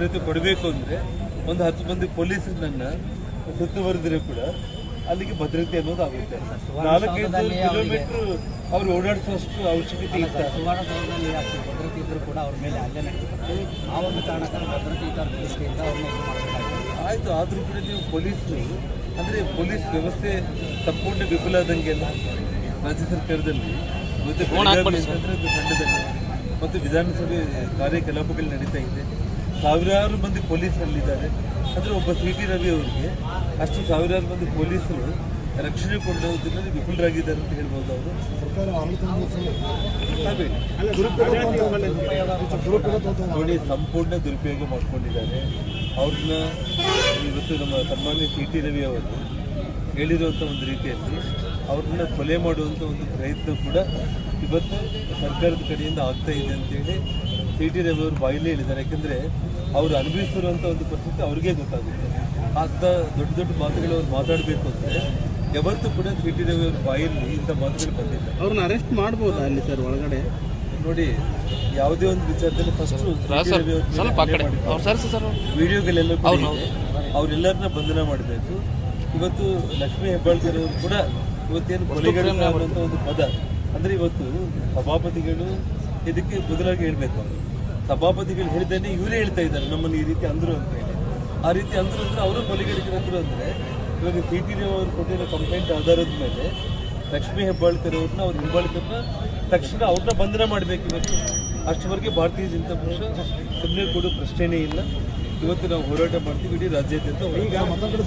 ಭದ್ರತೆ ಕೊಡಬೇಕು ಅಂದರೆ ಒಂದು ಹತ್ತು ಮಂದಿ ಪೊಲೀಸರನ್ನ ಸುತ್ತುವರೆದ್ರೆ ಕೂಡ ಅಲ್ಲಿಗೆ ಭದ್ರತೆ ಅನ್ನೋದು ಆಗುತ್ತೆ. ನಾಲ್ಕೈದು ಕಿಲೋಮೀಟರ್ ಅವ್ರು ಓಡಾಡಿಸುವಷ್ಟು ಅವಶ್ಯಕತೆ ಇತ್ತು ಸುವರ್ಣಸೌಧದಲ್ಲಿ ಅಷ್ಟು ಭದ್ರತೆ ಇದ್ದರೂ ಕೂಡ ಅವ್ರ ಮೇಲೆ ಹಲ್ಲೆ ನಡೆಸಿದ್ದಾರೆ ಆ ಒಂದು ಕಾರಣಕ್ಕಾಗಿ ಭದ್ರತೆ ಇತರ ದೃಷ್ಟಿಯಿಂದ ಅವ್ರನ್ನ ಆಯಿತು ಆದರೂ ಕೂಡ ನೀವು ಪೊಲೀಸರು ಅಂದರೆ ಪೊಲೀಸ್ ವ್ಯವಸ್ಥೆ ಸಂಪೂರ್ಣ ವಿಫಲ ಆದಂಗೆಲ್ಲ ರಾಜ್ಯ ಸರ್ಕಾರದಲ್ಲಿ ಮತ್ತು ಖಂಡದಲ್ಲಿ ಮತ್ತು ವಿಧಾನಸಭೆ ಕಾರ್ಯಕಲಾಪಗಳು ನಡೀತಾ ಇದೆ. ಸಾವಿರಾರು ಮಂದಿ ಪೊಲೀಸರಲ್ಲಿದ್ದಾರೆ. ಅಂದರೆ ಒಬ್ಬ ಸಿ ಟಿ ರವಿ ಅವರಿಗೆ ಅಷ್ಟು ಸಾವಿರಾರು ಮಂದಿ ಪೊಲೀಸರು ರಕ್ಷಣೆ ಕೊಡೋದ್ರಲ್ಲಿ ವಿಫುಲರಾಗಿದ್ದಾರೆ ಅಂತ ಹೇಳ್ಬೋದು ಅವರು. ನೋಡಿ, ಸಂಪೂರ್ಣ ದುರುಪಯೋಗ ಮಾಡಿಕೊಂಡಿದ್ದಾರೆ. ಅವ್ರನ್ನ ಇವತ್ತು ನಮ್ಮ ಸನ್ಮಾನ್ಯ ಸಿ ಟಿ ರವಿ ಅವರು ಹೇಳಿರುವಂಥ ಒಂದು ರೀತಿಯಲ್ಲಿ ಅವ್ರನ್ನ ಕೊಲೆ ಮಾಡುವಂಥ ಒಂದು ಪ್ರಯತ್ನ ಕೂಡ ಇವತ್ತು ಸರ್ಕಾರದ ಕಡೆಯಿಂದ ಆಗ್ತಾ ಇದೆ ಅಂತೇಳಿ ಸಿ ಟಿ ರವಿ ಅವರು ಬಾಯಿಲೇ ಹೇಳಿದ್ದಾರೆ. ಯಾಕೆಂದರೆ ಅವರು ಅನುಭವಿಸಿರುವಂಥ ಒಂದು ಪರಿಸ್ಥಿತಿ ಅವ್ರಿಗೇ ಗೊತ್ತಾಗುತ್ತೆ. ಅಂತ ದೊಡ್ಡ ದೊಡ್ಡ ಮಾತುಗಳು ಅವ್ರು ಮಾತಾಡಬೇಕು ಅಂದರೆ ಯಾವತ್ತೂ ಕೂಡ ಟಿ ಟಿ ರವಿ ಅವ್ರ ಬಾಯಲ್ಲಿ ಇಂಥ ಮಾತುಗಳು ಬಂದಿಲ್ಲ. ಅವ್ರನ್ನ ಅರೆಸ್ಟ್ ಮಾಡ್ಬೋದಾ ಅಲ್ಲಿ ಸರ್ ಒಳಗಡೆ? ನೋಡಿ ಯಾವುದೇ ಒಂದು ವಿಚಾರದಲ್ಲಿ ಫಸ್ಟ್ ಸ್ವಲ್ಪ ವಿಡಿಯೋಗಳೆಲ್ಲ. ಅವರೆಲ್ಲರನ್ನ ಬಂಧನ ಮಾಡಬೇಕು. ಇವತ್ತು ಲಕ್ಷ್ಮೀ ಹೆಬ್ಬಾಳ್ಕರ್ ಅವರು ಕೂಡ ಇವತ್ತೇನು ಕೊಲೆಗಡಕ ಅನ್ನುವಂಥ ಒಂದು ಪದ. ಅಂದ್ರೆ ಇವತ್ತು ಸಭಾಪತಿಗಳು ಇದಕ್ಕೆ ಬದಲಾಗಿ ಹೇಳ್ಬೇಕು ಅವರು. ಸಭಾಪತಿಗಳು ಹೇಳಿದ್ದೇನೆ, ಇವರೇ ಹೇಳ್ತಾ ಇದ್ದಾರೆ, ನಮ್ಮನ್ನು ಈ ರೀತಿ ಅಂದರು ಅಂತ ಹೇಳಿ. ಆ ರೀತಿ ಅಂದರು ಅಂದ್ರೆ ಅವರು ಕೊಲೆಗಡಿಕೆ ಅಂದರು ಅಂದರೆ, ಇವಾಗ ಸಿ ಟಿ ಅವರು ಕೊಟ್ಟಿರೋ ಕಂಪ್ಲೇಂಟ್ ಆಧಾರದ ಮೇಲೆ ಲಕ್ಷ್ಮೀ ಹೆಬ್ಬಾಳ್ಕರ್ ಅವ್ರನ್ನ ಅವ್ರ ಹಿಂಬಾಳ್ಕರ್ನ ತಕ್ಷಣ ಅವ್ರನ್ನ ಬಂಧನ ಮಾಡಬೇಕು ಇವತ್ತು. ಅಷ್ಟವರೆಗೆ ಭಾರತೀಯ ಜನತಾ ಪಕ್ಷ ಸುಮ್ಮನೆ ಕೊಡೋ ಪ್ರಶ್ನೆನೇ ಇಲ್ಲ. ಇವತ್ತು ನಾವು ಹೋರಾಟ ಮಾಡ್ತೀವಿ, ಇಡೀ ರಾಜ್ಯಾದ್ಯಂತ